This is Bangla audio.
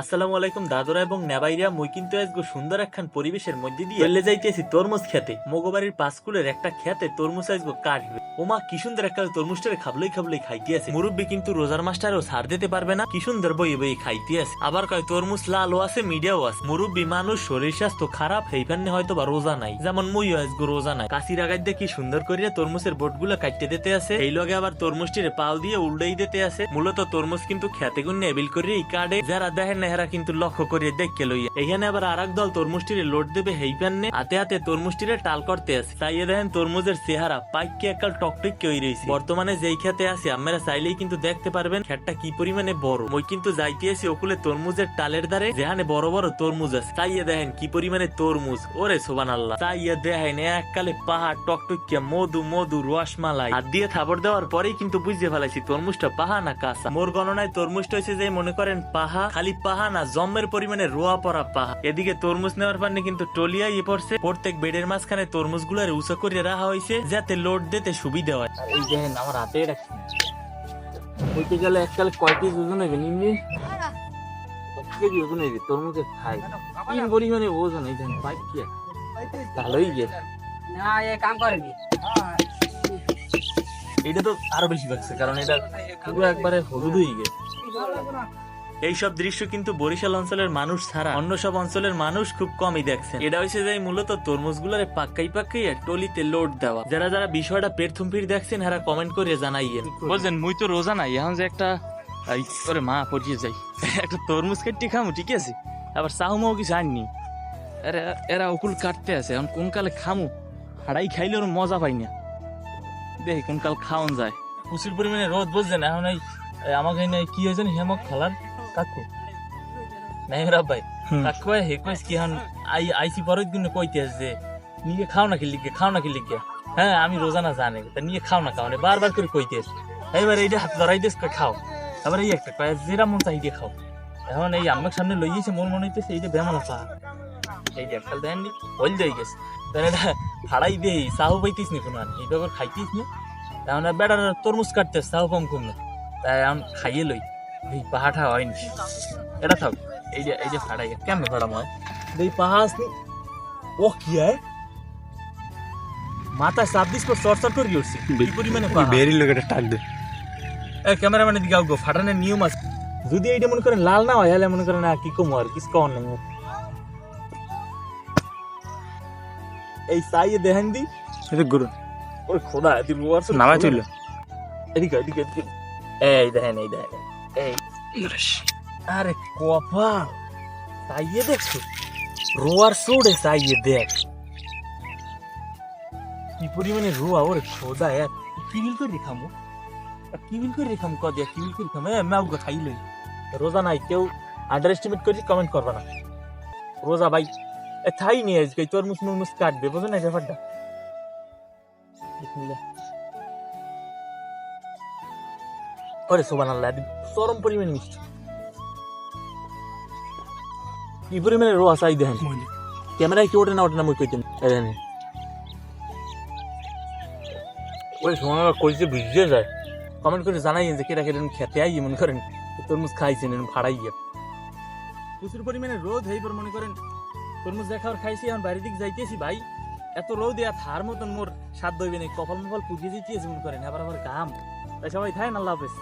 আসসালামু আলাইকুম, দাদরা এবং নেবাইরা। মুই কিন্তু আজকে সুন্দর একখান পরিবেশের মধ্যে দিয়ে চলে যাইতেছি তরমুজ খেতে। মগবাড়ির পাঁচকুলের একটা খেতে তরমুজ আজকে কাটবে। ওমা কি সুন্দর একটা তরমুজটারে খাবলই খাবলই খাইতে আছে। মুরব্বী কিন্তু রোজার মাস্টারও ছাড় দিতে পারবে না। কি সুন্দর বই বই খাইতে আছে। আবার কয়, তরমুজ লালও আছে, মিডিয়াও আছে। মুরব্বী মানুষ শরীর স্বাস্থ্য খারাপ সেইখানে হয়তো বা রোজা নাই। যেমন মুই আজকে রোজা নাই। কাশির আগার দিয়ে কি সুন্দর করিয়া তরমুজের বোটগুলো কাটতে দিতে আছে। এই লগে আবার তরমুজটির পাল দিয়ে উল্টাই দিতে আছে। মূলত তরমুজ কিন্তু খেতে গুণ করে এই কার্ডে যারা দেখেন না হেরা কিন্তু লক্ষ্য করিয়ে দেখকে লইয়া। এখানে আবার আর দল তরমুজটিরে লোড দেবে, হেই প্যান্নে। হাতে হাতে তরমুজটিরে টাল করতে আছে। তাই দেখেন তরমুজের চেহারা পাইকে একাল টকটক কেই রয়েছে বর্তমানে যেই খেতে আছে, আপনারা চাইলেই কিন্তু দেখতে পারবেন খেতটা কি পরিমাণে বড়। মই কিন্তু যাইতে আছি ওকুলে তরমুজের টালের ধারে, যেখানে বড় বড় তরমুজ আছে। তাই দেখেন কি পরিমাণে তরমুজ। ওরে সোবান আল্লাহ তাই দেখেন এককালে পাহাড় টকটকিয়া মধু মধু রসমালাই। হাত দিয়ে থাবর দেওয়ার পরেই কিন্তু বুঝতে ফেলাইছি তরমুজটা পাহা না কাঁচা। মোর গণনায় তরমুজটা হয়েছে যে মনে করেন পাহা, খালি পাহা না জম্মের পরিমাণে রোয়া পড়া পাহা। এদিকে তরমুজ নেওয়ার পারনে কিন্তু টলিয়া ইয়ে পড়ছে। প্রত্যেক বেডের মাঝখানে তরমুজগুলার উঁচা করে রাখা হয়েছে যাতে লোড দিতে সুবিধা হয়। এই দেখেন আমার হাতে রাখছি বলতে গেলে এককালে কয় কেজি ওজন হবে নিম্নি? কেজি ওজন হবে তরমুজে খাই তিন পরিমাণে ওজন এই দেখেন পাইপ কি ভালোই গেছে। না এ কাম করেনি এটা তো আরও বেশি লাগছে কারণ এটা পুরো একবারে হলুদ হয়ে গেছে। এইসব দৃশ্য কিন্তু বরিশাল অঞ্চলের মানুষ ছাড়া অন্য সব অঞ্চলের মানুষ খুব কমই দেখছেন। এটা হয়েছে যে মূলত তরমুজ গুলারে পাক্কাই পাক্কাই আর টলিতে লোড দেওয়া। যারা যারা বিষয়টা প্রথম ফির দেখছেন হারা কমেন্ট করে জানাইয়েন। বলছেন মুই তো রোজা নাই এখন যে একটা ওরে মা পড়িয়ে যাই। একটা তরমুজ কেটে খামু ঠিক আছে? আবার চাহুমাও কিছু আননি। এরা এরা উকুল কাটতে আছে এখন কোন কালে খামু? হাড়াই খাইলে ওর মজা পাই না। দেখি কোন কাল খাওয়ান যায়। প্রচুর পরিমাণে রোদ বুঝছেন? এখন এই আমাকে কি হয়েছে হেমক খেলার? কাকু? নাই ভাই কাকু হে কইস কি এখন আই আইসি পরের দিন কইতে আছে যে নিয়ে খাও না খেলি খাও না খেলি হ্যাঁ আমি রোজানা জানি তা নিয়ে খাও না খাও না বারবার করে কইতে আছে। এবার এইটা হাত ধরাই দিস কয় খাও। তারপরে এই একটা কয় যেরা মন চাই দিয়ে খাও। এখন এই আমার সামনে লইয়েছে মোর মনে হইতেছে এইটা বেমালা পা এই যে এককাল দেন হল দিয়ে গেছে। তাহলে এটা হারাই দেই সাহু পাইতিস নি কোনো এই ব্যাপার খাইতিস নি। এখন বেড়ার তরমুজ কাটতে সাহু কম কম না। তাই এখন খাইয়ে লই। এই পাহাড়টা হয়নি এটা থাক এই যে এই যে ফাড়াই কেমন ফাড়াম হয়? এই পাহা আসনি ও কি হয় মাথায় চাপ দিস পর চর চর করে উঠছে এই পরিমাণে বেরি লোক এটা টাক দে। এ ক্যামেরাম্যানের দিকে আউগো ফাটানোর নিয়ম আছে। যদি এইটা মনে করেন লাল না হয় তাহলে মনে করেন আর কি কম আর কিছু কম নেই এই সাইয়ে দেখেন দি। এটা গুরু। ওরে খোদা তুই তুইল এদিকে এদিকে এদিকে। এই দেখেন এই দেখেন। এই আরে কপাল সাইয়ে দেখছ রোয়ার সোড়ে সাইয়ে দেখ। কি পরিমাণে রোয়া ওরে খোদা এক কিবিল করে রেখামো কিবিল করে রেখাম ক দিয়া কিবিল করে রেখাম এ ম্যাও খাই লই। রোজা নাই কেউ আন্ডার এস্টিমেট করে কমেন্ট করবে না। রোজা ভাই এ থাই নিয়ে আজকে তরমুজ মুরমুজ কাটবে বোঝো না ব্যাপারটা? ওরে সোবান আল্লাহ চরম পরিমাণ মিষ্টি। কি পরিমাণে রোয়া চাই দেখেন। ক্যামেরায় কি ওঠে না ওঠে না মুই কইতেন এখানে ওই কইছে বুঝতে যায়। কমেন্ট করে জানাই যে কেটা কেটে খেতে আই মনে করেন তরমুজ খাইছেন ভাড়াই গিয়ে প্রচুর পরিমাণে রোদ হইবার মনে করেন। তরমুজ দেখার খাইছি এখন বাইরের দিক যাইতেছি ভাই। এত রোদ আর থার মতন মোর সাত দইবে নেই কপাল মপাল পুজিয়ে দিতেছি মনে করেন আবার আবার গাম তাই সবাই থাকেন আল্লাহ হাফেজ।